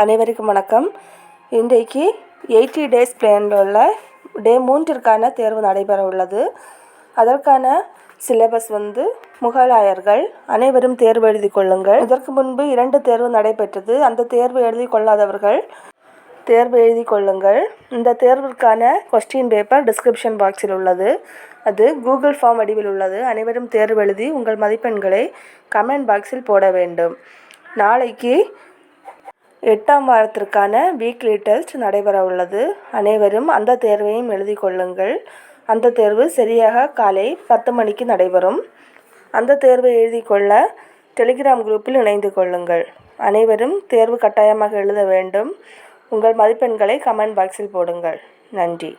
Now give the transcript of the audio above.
அனைவருக்கும் வணக்கம். இன்றைக்கு எயிட்டி டேஸ் பிளானில் உள்ள டே மூன்றிற்கான தேர்வு நடைபெற உள்ளது. அதற்கான சிலபஸ் வந்து முகலாயர்கள் அனைவரும் தேர்வு எழுதி கொள்ளுங்கள். இதற்கு முன்பு இரண்டு தேர்வு நடைபெற்றது. அந்த தேர்வு எழுதி கொள்ளாதவர்கள் தேர்வு எழுதி கொள்ளுங்கள். இந்த தேர்விற்கான கொஸ்டின் பேப்பர் டிஸ்கிரிப்ஷன் பாக்ஸில் உள்ளது. அது கூகுள் ஃபார்ம் வடிவில் உள்ளது. அனைவரும் தேர்வு எழுதி உங்கள் மதிப்பெண்களை கமெண்ட் பாக்ஸில் போட வேண்டும். நாளைக்கு எட்டாம் வாரத்திற்கான வீக்லி டெஸ்ட் நடைபெற உள்ளது. அனைவரும் அந்த தேர்வையும் எழுதி கொள்ளுங்கள். அந்த தேர்வு சரியாக காலை பத்து மணிக்கு நடைபெறும். அந்த தேர்வை எழுதி கொள்ள டெலிகிராம் குரூப்பில் இணைந்து கொள்ளுங்கள். அனைவரும் தேர்வு கட்டாயமாக எழுத வேண்டும். உங்கள் மதிப்பெண்களை கமெண்ட் பாக்ஸில் போடுங்கள். நன்றி.